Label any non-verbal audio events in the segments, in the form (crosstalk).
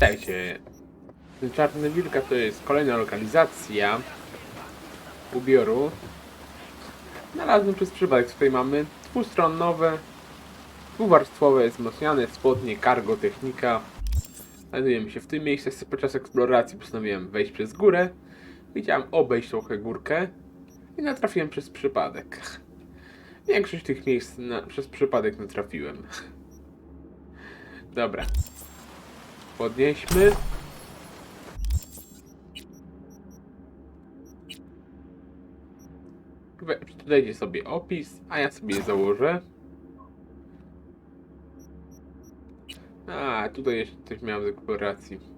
Witajcie. Czarny Wilka to jest kolejna lokalizacja ubioru. Znalazłem przez przypadek. Tutaj mamy dwustronnowe, dwuwarstwowe, wzmocniane spodnie, cargo, technika. Znajdujemy się w tym miejscu. Podczas eksploracji postanowiłem wejść przez górę. Widziałem obejść trochę górkę i natrafiłem przez przypadek. Większość tych miejsc na, przez przypadek natrafiłem. Dobra. Podnieśmy. Przeczytajcie sobie opis, a ja sobie założę. A, tutaj jeszcze coś miałem z eksploracji.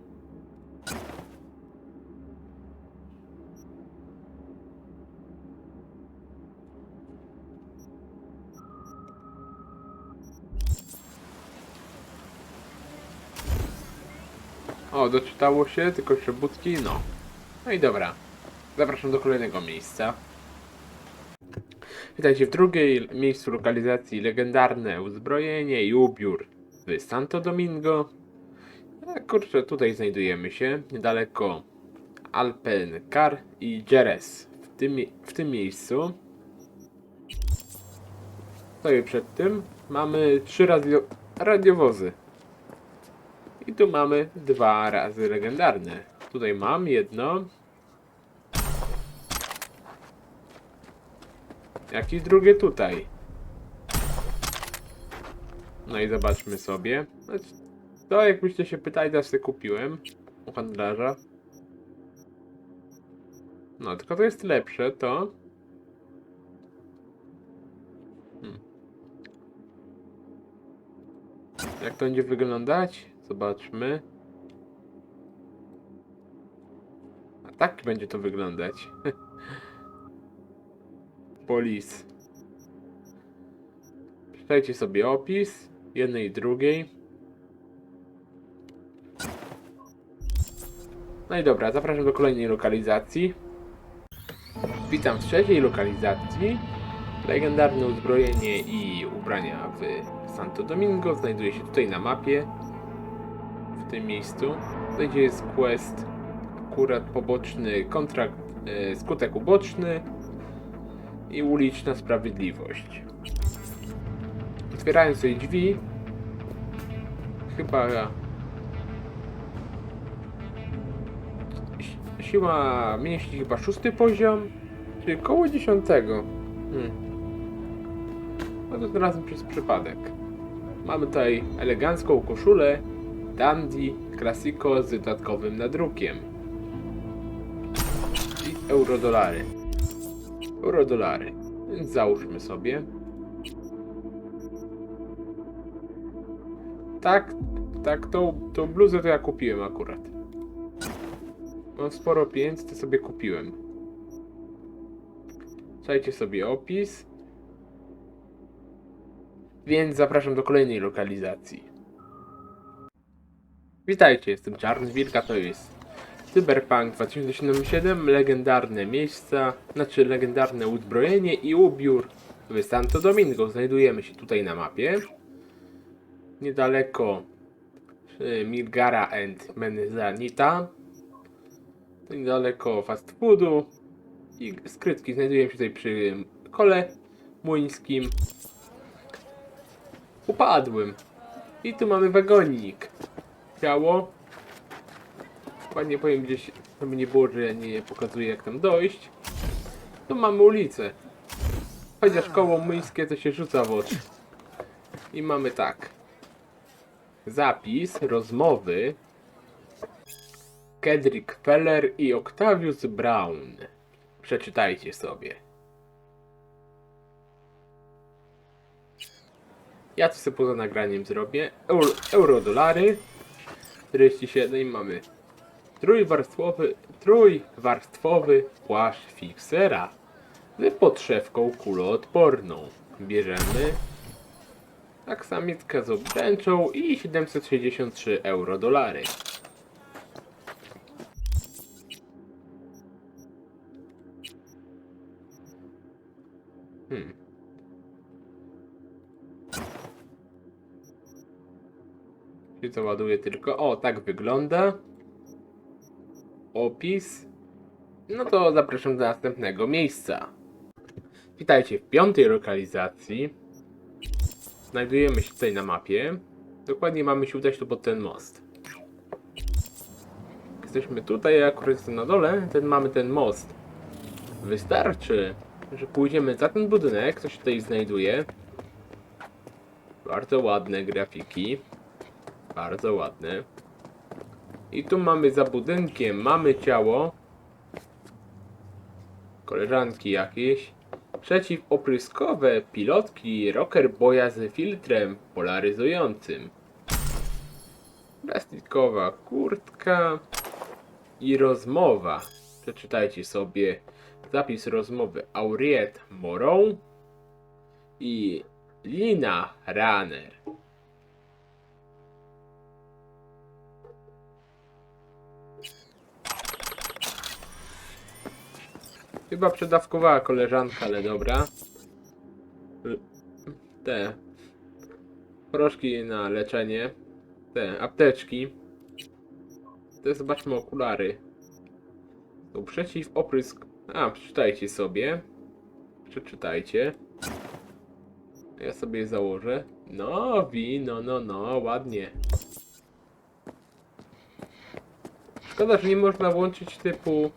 O, doczytało się, tylko jeszcze budki, no. No i dobra. Zapraszam do kolejnego miejsca. Witajcie w drugiej miejscu lokalizacji legendarne uzbrojenie i ubiór w Santo Domingo. A kurczę, tutaj znajdujemy się niedaleko Alpen Car i Jerez. W tym, w tym miejscu Stoję przed tym. Mamy trzy radio, radiowozy. I tu mamy dwa razy legendarne. Tutaj mam jedno. Jak i drugie tutaj. No i zobaczmy sobie. To jakbyście się pytali, to kupiłem u handlarza. No, tylko to jest lepsze, to... Hmm. Jak to będzie wyglądać? Zobaczmy. A tak będzie to wyglądać. (laughs) Polis. Przeczytajcie sobie opis jednej i drugiej. No i dobra, zapraszam do kolejnej lokalizacji. Witam w trzeciej lokalizacji. Legendarne uzbrojenie i ubrania w Santo Domingo znajduje się tutaj na mapie. Tym miejscu. Tutaj gdzie jest quest akurat poboczny, kontrakt, e, skutek uboczny i uliczna sprawiedliwość. Otwierając sobie drzwi, chyba si- siła mięśni chyba szósty poziom, czy koło dziesiątego. Hmm. No to znalazłem przez przypadek. Mamy tutaj elegancką koszulę Dandy Classico z dodatkowym nadrukiem. I eurodolary. Eurodolary. Więc załóżmy sobie. Tak, tak, tą, tą bluzę to ja kupiłem akurat. Mam sporo pieniędzy, to sobie kupiłem. Słuchajcie sobie opis. Więc zapraszam do kolejnej lokalizacji. Witajcie, jestem Czarny Wilka, to jest Cyberpunk 2077, legendarne miejsca, znaczy legendarne uzbrojenie i ubiór w Santo Domingo. Znajdujemy się tutaj na mapie. Niedaleko y, Milgara and Menzanita. Niedaleko fast foodu i skrytki. Znajdujemy się tutaj przy kole młyńskim. Upadłem. I tu mamy wagonik. Ciało. Ładnie powiem gdzieś, żeby nie było, że ja nie pokazuję jak tam dojść. Tu mamy ulicę. Chociaż koło młyńskie to się rzuca w oczy. I mamy tak. Zapis rozmowy Kedrick Feller i Octavius Brown. Przeczytajcie sobie. Ja to sobie poza nagraniem zrobię. Euro, eurodolary. 47 i mamy trójwarstwowy, trójwarstwowy płaszcz fixera z podszewką kuloodporną. Bierzemy aksamitkę z obręczą i 763 euro dolary. Hmm. I co ładuje tylko. O, tak wygląda. Opis. No to zapraszam do następnego miejsca. Witajcie w piątej lokalizacji. Znajdujemy się tutaj na mapie. Dokładnie mamy się udać tu pod ten most. Jesteśmy tutaj, akurat jestem na dole, ten mamy ten most. Wystarczy, że pójdziemy za ten budynek, co się tutaj znajduje. Bardzo ładne grafiki. Bardzo ładne. I tu mamy za budynkiem, mamy ciało. Koleżanki jakieś. Przeciwopryskowe pilotki Rocker Boya z filtrem polaryzującym. Plastikowa kurtka i rozmowa. Przeczytajcie sobie zapis rozmowy Auriet Moreau i Lina Runner. Chyba przedawkowała koleżanka, ale dobra. Te proszki na leczenie. Te apteczki. To zobaczmy okulary. Tu przeciw oprysk. A, przeczytajcie sobie. Przeczytajcie. Ja sobie je założę. No, wi, no, no, no, ładnie. Szkoda, że nie można włączyć typu.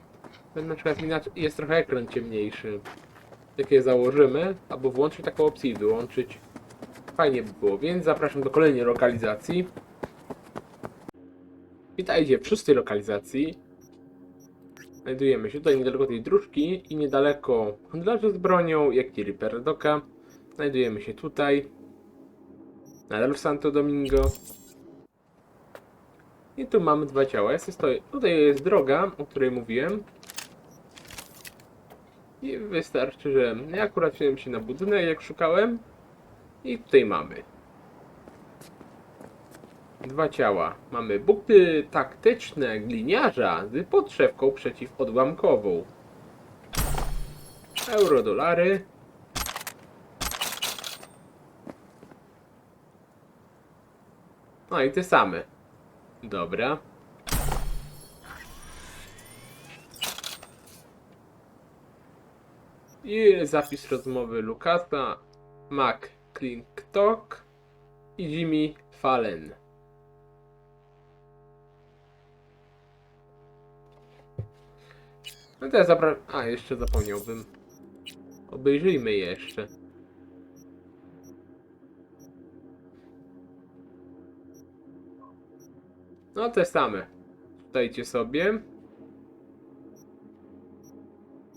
Na przykład jest trochę ekran ciemniejszy. Jak je założymy, albo włączyć taką opcję i wyłączyć. Fajnie by było, więc zapraszam do kolejnej lokalizacji. Witajcie w szóstej lokalizacji. Znajdujemy się tutaj niedaleko tej dróżki i niedaleko handlarzy z bronią, jak i Ripperdoka. Znajdujemy się tutaj. Nadal w Santo Domingo. I tu mamy dwa ciała. Stoję. Tutaj jest droga, o której mówiłem. I wystarczy, że ja akurat wziąłem się na budynek, jak szukałem. I tutaj mamy. Dwa ciała. Mamy bukty taktyczne gliniarza z podszewką przeciwodłamkową. Euro, dolary. No i te same. Dobra. I zapis rozmowy Lukasa, Mac Clintock i Jimmy Fallen. No teraz zapra... A, jeszcze zapomniałbym. Obejrzyjmy je jeszcze. No te same. Dajcie sobie.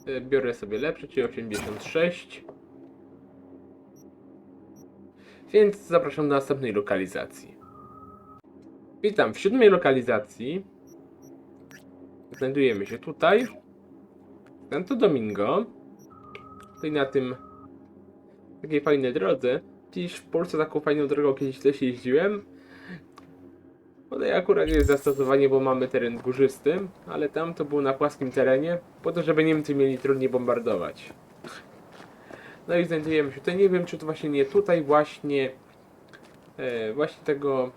E, Biorę sobie lepsze, czyli 86. Więc zapraszam do następnej lokalizacji. Witam w siódmej lokalizacji. Znajdujemy się tutaj. Santo Domingo. Tutaj na tym takiej fajnej drodze. Dziś w Polsce taką fajną drogą kiedyś też jeździłem. Tutaj akurat jest zastosowanie, bo mamy teren górzysty, ale tam to było na płaskim terenie, po to, żeby Niemcy mieli trudniej bombardować. No i znajdujemy się tutaj, nie wiem czy to właśnie nie tutaj właśnie, e, właśnie tego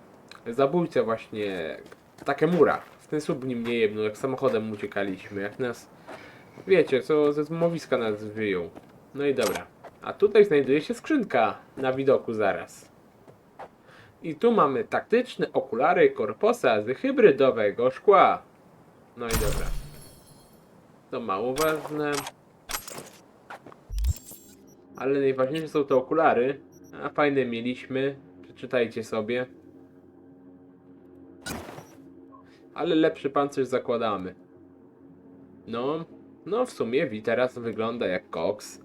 zabójcę właśnie, Takemura, w ten słup nim nie jebnął, jak samochodem uciekaliśmy, jak nas, wiecie, co ze zmowiska nas wyjął. No i dobra, a tutaj znajduje się skrzynka na widoku zaraz. I tu mamy taktyczne okulary Corposa z hybrydowego szkła. No i dobra. To mało ważne. Ale najważniejsze są te okulary. A fajne mieliśmy. Przeczytajcie sobie. Ale lepszy pancerz zakładamy. No, no w sumie Wi teraz wygląda jak koks.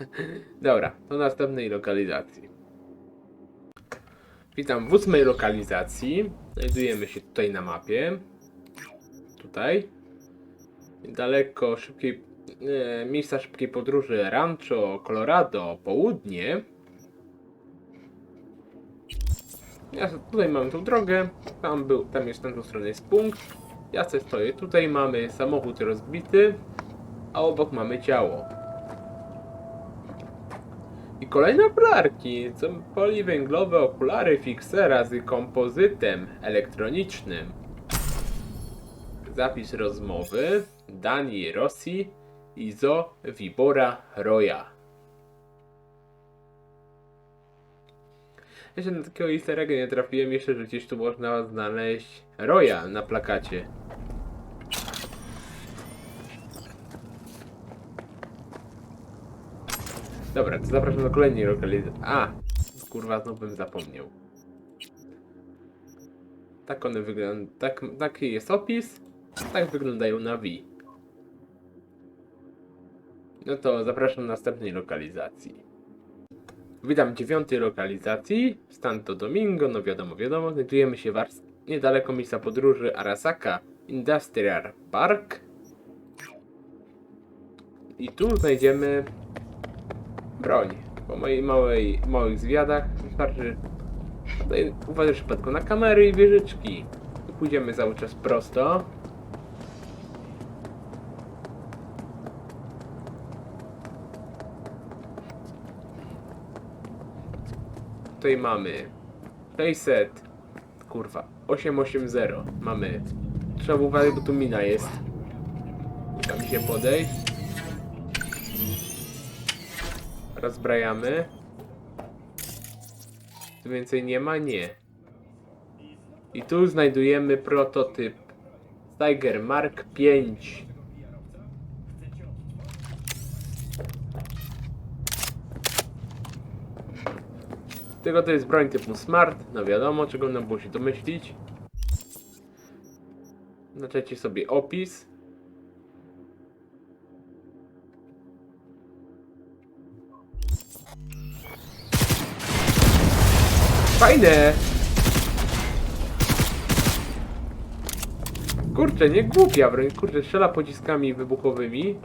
(laughs) Dobra, do następnej lokalizacji. Witam w ósmej lokalizacji. Znajdujemy się tutaj na mapie. Tutaj. Daleko szybkiej, e, miejsca szybkiej podróży Rancho, Colorado, południe. Ja tutaj mamy tą drogę. Tam był, tam jest na tą stronę jest punkt. Ja sobie stoję. Tutaj mamy samochód rozbity, a obok mamy ciało. I kolejne okularki. Co poliwęglowe okulary fixera z kompozytem elektronicznym. Zapis rozmowy Dani Rossi Izo Vibora Roya. Jeszcze na takiego easter nie trafiłem jeszcze, że gdzieś tu można znaleźć Roya na plakacie. Dobra, to zapraszam do kolejnej lokalizacji. A! Kurwa, znowu bym zapomniał. Tak one wyglądają. Tak, taki jest opis. Tak wyglądają na Wii. No to zapraszam do następnej lokalizacji. Witam dziewiątej lokalizacji. Santo Domingo, no wiadomo, wiadomo. Znajdujemy się w niedaleko miejsca podróży Arasaka Industrial Park. I tu znajdziemy broń. Po mojej małej, małych zwiadach wystarczy tutaj uważać w przypadku na kamery i wieżyczki. Tu pójdziemy cały czas prosto. Tutaj mamy 600 kurwa 880 mamy trzeba uważać bo tu mina jest uda mi się podejść rozbrajamy tu więcej nie ma? nie i tu znajdujemy prototyp Tiger Mark 5 Tylko to jest broń typu smart, no wiadomo czego nam było się domyślić. Znaczecie sobie opis. Fajne! Kurczę, nie głupia broń, kurczę, strzela pociskami wybuchowymi.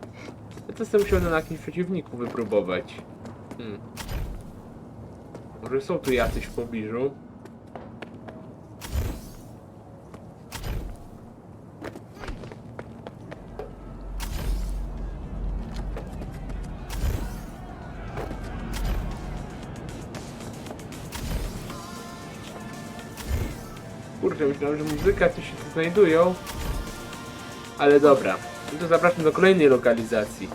Ja to sobie musiał na jakimś przeciwniku wypróbować. Hmm. Może są tu jacyś w pobliżu. Kurczę, myślałem, że muzyka coś się tu znajdują. Ale dobra. No to zapraszam do kolejnej lokalizacji.